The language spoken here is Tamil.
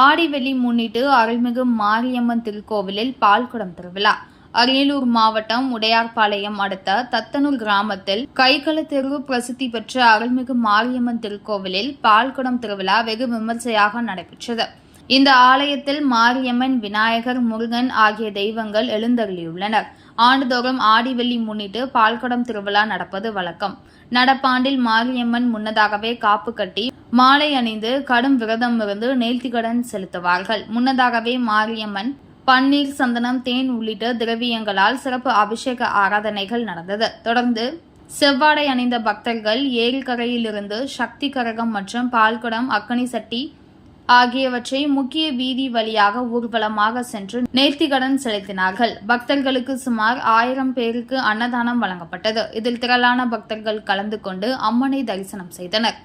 ஆடிவெள்ளி முன்னிட்டு அருள்மிகு மாரியம்மன் திருக்கோவிலில் பால்குடம் திருவிழா. அரியலூர் மாவட்டம் உடையார்பாளையம் அடுத்த தத்தனூர் கிராமத்தில் கைகள தெரு பிரசித்தி பெற்ற அருள்மிகு மாரியம்மன் திருக்கோவிலில் பால்குடம் திருவிழா வெகு விமர்சையாக நடைபெற்றது. இந்த ஆலயத்தில் மாரியம்மன் விநாயகர் முருகன் ஆகிய தெய்வங்கள் எழுந்தருளியுள்ளனர். ஆண்டுதோறும் ஆடிவெள்ளி முன்னிட்டு பால்குடம் திருவிழா நடப்பது வழக்கம். நடப்பாண்டில் மாரியம்மன் முன்னதாகவே காப்பு கட்டி மாலை அணிந்து கடும் விரதம் இருந்து நேர்த்திக்கடன் செலுத்துவார்கள். முன்னதாகவே மாரியம்மன் பன்னீர் சந்தனம் தேன் உள்ளிட்ட திரவியங்களால் சிறப்பு அபிஷேக ஆராதனைகள் நடந்தது. தொடர்ந்து செவ்வாடை அணிந்த பக்தர்கள் ஏரிக்கரையிலிருந்து சக்தி கரகம் மற்றும் பால்குடம் அக்கனி சட்டி ஆகியவற்றை முக்கிய வீதி வழியாக ஊர்வலமாக சென்று நேர்த்திக்கடன் செலுத்தினார்கள். பக்தர்களுக்கு சுமார் ஆயிரம் பேருக்கு அன்னதானம் வழங்கப்பட்டது. இதில் திரளான பக்தர்கள் கலந்து கொண்டு அம்மனை தரிசனம் செய்தனர்.